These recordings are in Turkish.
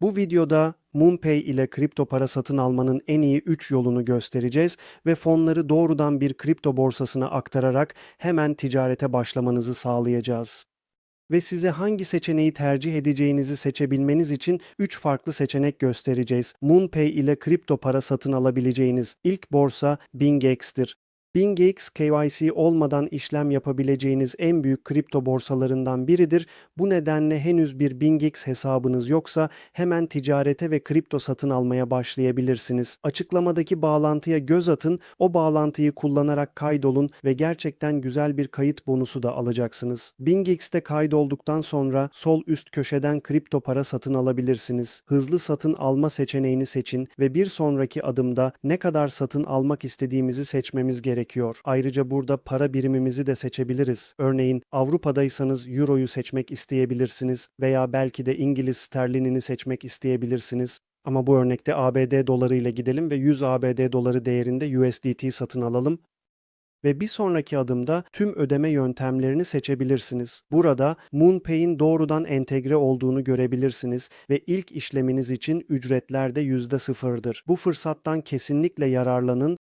Bu videoda MoonPay ile kripto para satın almanın en iyi 3 yolunu göstereceğiz ve fonları doğrudan bir kripto borsasına aktararak hemen ticarete başlamanızı sağlayacağız. Ve size hangi seçeneği tercih edeceğinizi seçebilmeniz için 3 farklı seçenek göstereceğiz. MoonPay ile kripto para satın alabileceğiniz ilk borsa BingX'tir. BingX, KYC olmadan işlem yapabileceğiniz en büyük kripto borsalarından biridir. Bu nedenle henüz bir BingX hesabınız yoksa hemen ticarete ve kripto satın almaya başlayabilirsiniz. Açıklamadaki bağlantıya göz atın, o bağlantıyı kullanarak kaydolun ve gerçekten güzel bir kayıt bonusu da alacaksınız. BingX'te kaydolduktan sonra sol üst köşeden kripto para satın alabilirsiniz. Hızlı satın alma seçeneğini seçin ve bir sonraki adımda ne kadar satın almak istediğimizi seçmemiz gerekiyor. Ayrıca burada para birimimizi de seçebiliriz. Örneğin Avrupa'daysanız Euro'yu seçmek isteyebilirsiniz veya belki de İngiliz sterlinini seçmek isteyebilirsiniz. Ama bu örnekte ABD doları ile gidelim ve 100 ABD doları değerinde USDT satın alalım ve bir sonraki adımda tüm ödeme yöntemlerini seçebilirsiniz. Burada MoonPay'in doğrudan entegre olduğunu görebilirsiniz ve ilk işleminiz için ücretler de %0'dır. Bu fırsattan kesinlikle yararlanın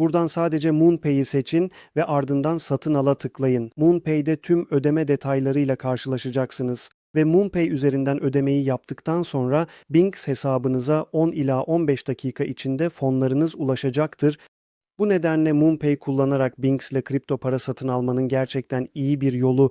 Buradan sadece MoonPay'i seçin ve ardından satın ala tıklayın. MoonPay'de tüm ödeme detaylarıyla karşılaşacaksınız ve MoonPay üzerinden ödemeyi yaptıktan sonra Binx hesabınıza 10 ila 15 dakika içinde fonlarınız ulaşacaktır. Bu nedenle MoonPay kullanarak Binx ile kripto para satın almanın gerçekten iyi bir yolu.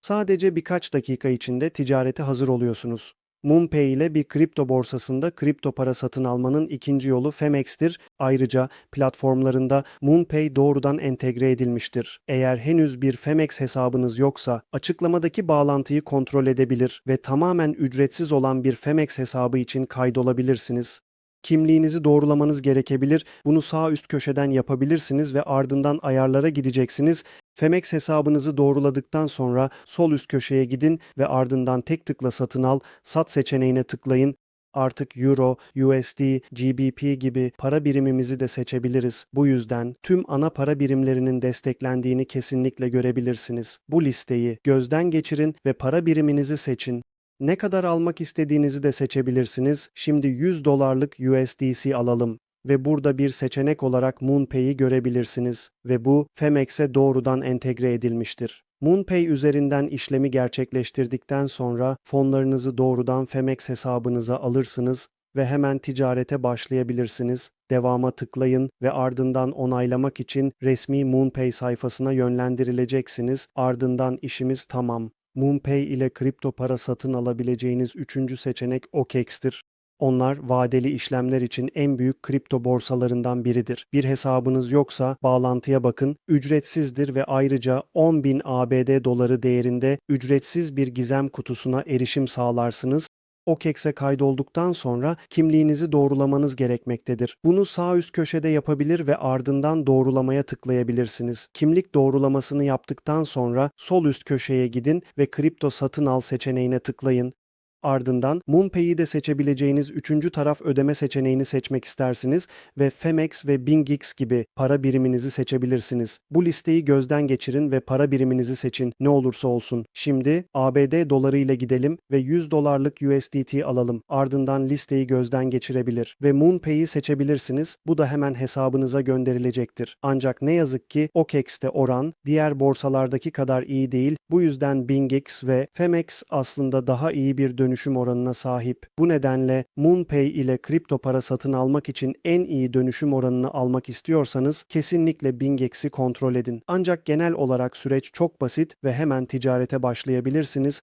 Sadece birkaç dakika içinde ticarete hazır oluyorsunuz. MoonPay ile bir kripto borsasında kripto para satın almanın ikinci yolu Femex'tir. Ayrıca platformlarında MoonPay doğrudan entegre edilmiştir. Eğer henüz bir Femex hesabınız yoksa açıklamadaki bağlantıyı kontrol edebilir ve tamamen ücretsiz olan bir Femex hesabı için kaydolabilirsiniz. Kimliğinizi doğrulamanız gerekebilir. Bunu sağ üst köşeden yapabilirsiniz ve ardından ayarlara gideceksiniz. Femex hesabınızı doğruladıktan sonra sol üst köşeye gidin ve ardından tek tıkla satın al, sat seçeneğine tıklayın. Artık Euro, USD, GBP gibi para birimimizi de seçebiliriz. Bu yüzden tüm ana para birimlerinin desteklendiğini kesinlikle görebilirsiniz. Bu listeyi gözden geçirin ve para biriminizi seçin. Ne kadar almak istediğinizi de seçebilirsiniz. Şimdi 100 dolarlık USDC alalım ve burada bir seçenek olarak MoonPay'i görebilirsiniz ve bu Femex'e doğrudan entegre edilmiştir. MoonPay üzerinden işlemi gerçekleştirdikten sonra fonlarınızı doğrudan Femex hesabınıza alırsınız ve hemen ticarete başlayabilirsiniz. Devama tıklayın ve ardından onaylamak için resmi MoonPay sayfasına yönlendirileceksiniz. Ardından işimiz tamam. MoonPay ile kripto para satın alabileceğiniz üçüncü seçenek OKEX'tir. Onlar vadeli işlemler için en büyük kripto borsalarından biridir. Bir hesabınız yoksa bağlantıya bakın, ücretsizdir ve ayrıca 10.000 ABD doları değerinde ücretsiz bir gizem kutusuna erişim sağlarsınız OKEX'e kaydolduktan sonra kimliğinizi doğrulamanız gerekmektedir. Bunu sağ üst köşede yapabilir ve ardından doğrulamaya tıklayabilirsiniz. Kimlik doğrulamasını yaptıktan sonra sol üst köşeye gidin ve kripto satın al seçeneğine tıklayın. Ardından MoonPay'i de seçebileceğiniz üçüncü taraf ödeme seçeneğini seçmek istersiniz ve Femex ve BingX gibi para biriminizi seçebilirsiniz. Bu listeyi gözden geçirin ve para biriminizi seçin ne olursa olsun. Şimdi ABD doları ile gidelim ve 100 dolarlık USDT alalım. Ardından listeyi gözden geçirebilir ve MoonPay'i seçebilirsiniz. Bu da hemen hesabınıza gönderilecektir. Ancak ne yazık ki OKEX'te oran diğer borsalardaki kadar iyi değil. Bu yüzden BingX ve Femex aslında daha iyi bir dönüşüm dönüşüm oranına sahip. Bu nedenle MoonPay ile kripto para satın almak için en iyi dönüşüm oranını almak istiyorsanız kesinlikle BingX'i kontrol edin. Ancak genel olarak süreç çok basit ve hemen ticarete başlayabilirsiniz.